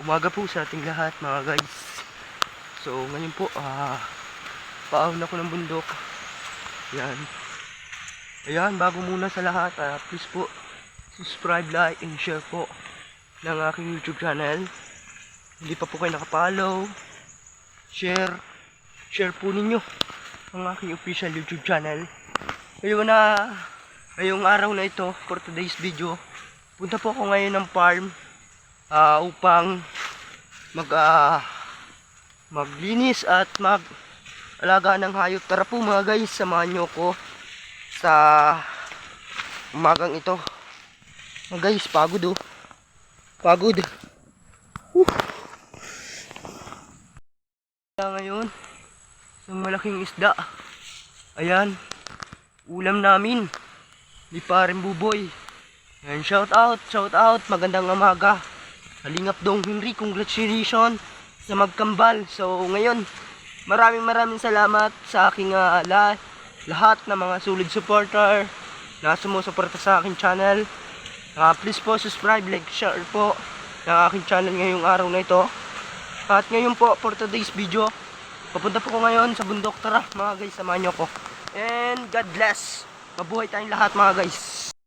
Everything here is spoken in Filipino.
Umaga po sa ating lahat mga guys. So ngayon po, ah, paahon ako ng bundok. Yan. Ayan, bago muna sa lahat, ah, please po, subscribe, like, and share po ng aking YouTube channel. Hindi pa po kayo nakapollow, share, share po ninyo ang aking official YouTube channel. Ngayon na, ngayong araw na ito, for today's video, punta po ako ngayon ng farm ah, upang mag ah, maglinis at mag alaga ng hayop. Tara po mga guys, samahan nyo ko sa umagang ito. Mga guys, pagod oh. Pagod. Kaya ngayon, isang malaking isda. Ayan, ulam namin. Di pa buboy. Ayan, shout out, shout out, magandang umaga. Halingap dong Henry, congratulations sa magkambal. So ngayon, maraming maraming salamat sa aking ah, la- lahat ng mga solid supporter na sumusuporta sa aking channel. Ah, please po subscribe, like, share po ng aking channel ngayong araw na ito. At ngayon po, for today's video, papunta po ko ngayon sa bundok. Tara mga guys, samahan niyo ko. And God bless. Mabuhay tayong lahat mga guys.